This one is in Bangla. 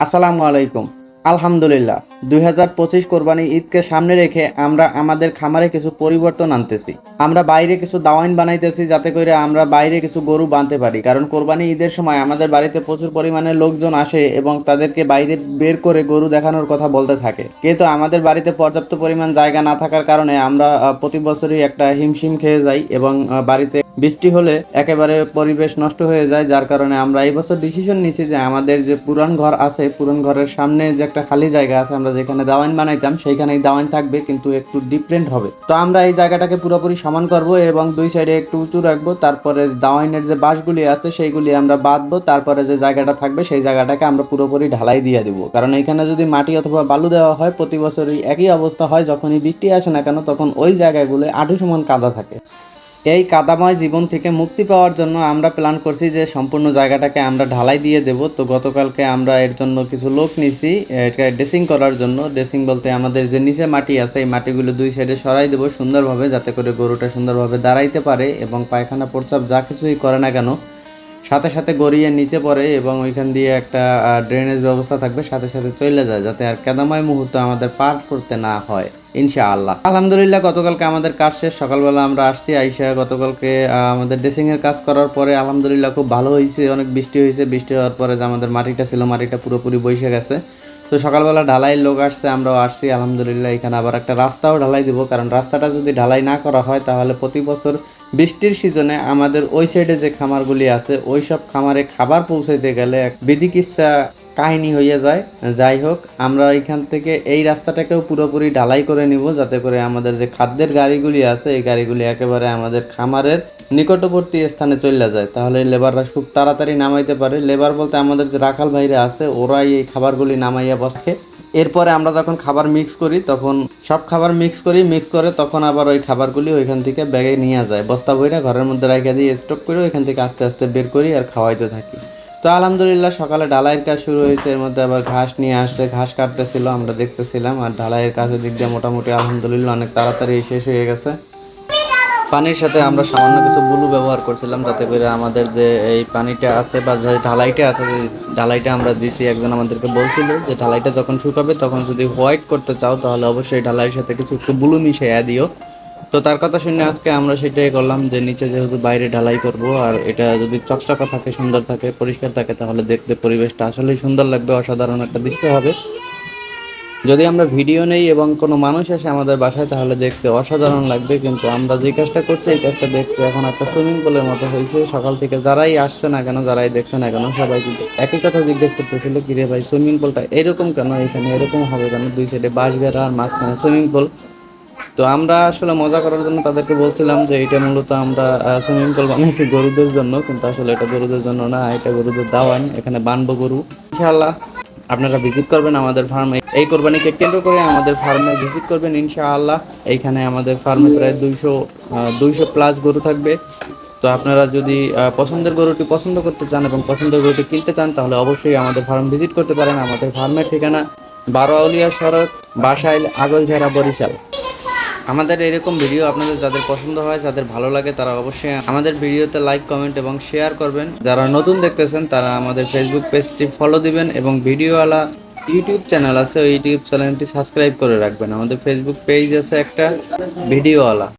আসসালামু আলাইকুম। আলহামদুলিল্লাহ, দুই হাজার পঁচিশ কোরবানি ঈদকে সামনে রেখে আমরা আমাদের খামারে কিছু পরিবর্তন আনতেছি। আমরা বাইরে কিছু দাওয়াইন বানাইতেছি যাতে করে আমরা বাইরে কিছু গরু বাঁধতে পারি। কারণ কোরবানি ঈদের সময় আমাদের বাড়িতে প্রচুর পরিমাণে লোকজন আসে এবং তাদেরকে বাইরে বের করে গরু দেখানোর কথা বলতে থাকে। কিন্তু আমাদের বাড়িতে পর্যাপ্ত পরিমাণ জায়গা না থাকার কারণে আমরা প্রতি বছরই একটা হিমশিম খেয়ে যাই এবং বাড়িতে বৃষ্টি হলে একেবারে পরিবেশ নষ্ট হয়ে যায়, যার কারণে আমরা এই বছর ডিসিশন নিয়েছি যে আমাদের যে পুরান ঘর আছে, পুরান ঘরের সামনে যে একটা খালি জায়গা আছে, আমরা যেখানে দাওয়ান বানাইতাম, সেইখানেই দাওয়ান থাকবে, কিন্তু একটু ডিফারেন্ট হবে। তো আমরা এই জায়গাটাকে পুরোপুরি সমান করব এবং দুই সাইডে একটু উঁচু রাখব, তারপরে দাওয়াইনের যে বাঁশগুলি আছে, সেইগুলি আমরা বাঁধবো, তারপরে যে জায়গাটা থাকবে, সেই জায়গাটাকে আমরা পুরোপুরি ঢালাই দিয়ে দেবো। কারণ এখানে যদি মাটি অথবা বালু দেওয়া হয়, প্রতি বছরই একই অবস্থা হয়, যখনই বৃষ্টি আসে না কেন, তখন ওই জায়গাগুলো আঠু সমান কাদা থাকে। এই কাদাময় জীবন থেকে মুক্তি পাওয়ার জন্য আমরা প্ল্যান করছি যে সম্পূর্ণ জায়গাটাকে আমরা ঢালাই দিয়ে দেব। তো গতকালকে আমরা এর জন্য কিছু লোক নিছি এটা ড্রেসিং করার জন্য। ড্রেসিং বলতে আমাদের যে নিচে মাটি আছে, এই মাটিগুলো দুই সাইডে সরাই দেবো সুন্দরভাবে, যাতে করে গরুটা সুন্দরভাবে দাঁড়াইতে পারে এবং পায়খানা, প্রস্রাব যা কিছুই করে না কেন সাথে সাথে গড়িয়ে নিচে পড়ে এবং ওইখান দিয়ে একটা ড্রেনেজ ব্যবস্থা থাকবে, সাথে সাথে চলে যায়, যাতে আর কেদাময় মুহূর্ত আমাদের পার করতে না হয়, ইনশাআল্লাহ। আলহামদুলিল্লাহ, গতকালকে আমাদের কাজ শেষ, সকালবেলা আমরা আসছি, আইসা গতকালকে আমাদের ড্রেসিংয়ের কাজ করার পরে আলহামদুলিল্লাহ খুব ভালো হয়েছে, অনেক বৃষ্টি হয়েছে, বৃষ্টি হওয়ার পরে যে আমাদের মাটিটা ছিল, মাটিটা পুরোপুরি বসে গেছে। তো সকালবেলা ঢালাইয়ের লোক আসছে, আমরাও আসছি, আলহামদুলিল্লাহ, এখানে আবার একটা রাস্তাও ঢালাই দিব, কারণ রাস্তাটা যদি ঢালাই না করা হয়, তাহলে প্রতি বছর বৃষ্টির সিজনে আমাদের ওই সাইডে যে খামারগুলি আছে, ওই সব খামারে খাবার পৌঁছাইতে গেলে এক বিধিকিচ্ছা কাহিনী হয়ে যায়। যাই হোক, আমরা এখান থেকে এই রাস্তাটাকেও পুরোপুরি ঢালাই করে নিব, যাতে করে আমাদের যে খাদ্যের গাড়িগুলি আছে, এই গাড়িগুলি একেবারে আমাদের খামারের নিকটবর্তী স্থানে চলে যায়। তাহলে লেবাররা খুব তাড়াতাড়ি নামাইতে পারে। লেবার বলতে আমাদের যে রাখাল ভাইরা আছে, ওরাই এই খাবারগুলি নামাইয়া বসে। এরপরে আমরা যখন খাবার মিক্স করি, তখন সব খাবার মিক্স করি মিক্স করে তখন আবার ওই খাবারগুলি ওইখান থেকে ব্যাগে নিয়ে যায়। বস্তা বইরা ঘরের মধ্যে রেখে দিয়ে স্টক করে ওইখান থেকে আস্তে আস্তে বের করি আর খাওয়াইতে থাকি। তো আলহামদুলিল্লাহ সকালে ঢালাইয়ের কাজ শুরু হয়েছে। এর মধ্যে আবার ঘাস নিয়ে আসছে, ঘাস কাটতেছিল, আমরা দেখতেছিলাম। আর ঢালাইয়ের কাজের দিক দিয়ে মোটামুটি আলহামদুলিল্লাহ অনেক তাড়াতাড়ি শেষ হয়ে গেছে। পানির সাথে আমরা সামান্য কিছু ব্লু ব্যবহার করছিলাম, যাতে করে আমাদের যে এই পানিটা আছে বা যে ঢালাইটা আছে, যে ঢালাইটা আমরা দিছি, একজন আমাদেরকে বলছিল যে ঢালাইটা যখন শুকাবে, তখন যদি হোয়াইট করতে চাও, তাহলে অবশ্যই ঢালাইয়ের সাথে কিছু একটু বুলু মিশিয়ে দিও। তো তার কথা শুনে আজকে আমরা সেটাই করলাম যে নিচে যেহেতু বাইরে ঢালাই করব, আর এটা যদি চকচকা থাকে, সুন্দর থাকে, পরিষ্কার থাকে, তাহলে দেখতে পরিবেশটা আসলেই সুন্দর লাগবে, অসাধারণ একটা দৃশ্য হবে। যদি আমরা ভিডিও নেই এবং কোনো মানুষ আসে আমাদের বাসায়, তাহলে দেখতে অসাধারণ লাগবে। কিন্তু আমরা যে কাজটা করছি, এই কাজটা দেখতে এখন একটা সুইমিং পুলের মতো হয়েছে। সকাল থেকে যারাই আসছে না কেন, যারাই দেখছে না কেন, সবাই কিন্তু একই কথা জিজ্ঞেস করতেছিল, কি রে ভাই সুইমিং পুলটা এরকম কেন? এখানে এরকম হবে কেন? দুই সাইডে বাঁশ বেড়া আর মাঝখানে সুইমিং পুল তো আমরা আসলে মজা করার জন্য তাদেরকে বলছিলাম যে, এটা মূলত আমরা সুইমিং পুল বানিয়েছি গরুদের জন্য। কিন্তু আসলে এটা গরুদের জন্য না, এটা গরুদের দাওয়ান। এখানে বানবো গরু। ইনশাআল্লাহ। আপনারা ভিজিট করবেন আমাদের ফার্মে এই কোরবানিকে কেন্দ্র করে আমাদের ফার্মে ভিজিট করবেন ইনশাআল্লাহ। এইখানে আমাদের ফার্মে প্রায় দুইশো দুইশো প্লাস গরু থাকবে। তো আপনারা যদি পছন্দের গরুটি পছন্দ করতে চান এবং পছন্দের গরুটি কিনতে চান, তাহলে অবশ্যই আমাদের ফার্ম ভিজিট করতে পারেন। আমাদের ফার্মের ঠিকানা বারো আউলিয়া সড়ক, বাসাইল আগলঝাড়া বরিশাল। আমাদের এরকম ভিডিও আপনাদের যাদের পছন্দ হয়, যাদের ভালো লাগে, তারা অবশ্যই আমাদের ভিডিওতে লাইক কমেন্ট এবং শেয়ার করবেন। যারা নতুন দেখতেছেন, তারা আমাদের ফেসবুক পেজটি ফলো দিবেন এবং ভিডিওওয়ালা ইউটিউব চ্যানেল আছে, ওই ইউটিউব চ্যানেলটি সাবস্ক্রাইব করে রাখবেন। আমাদের ফেসবুক পেজ আছে একটা ভিডিওওয়ালা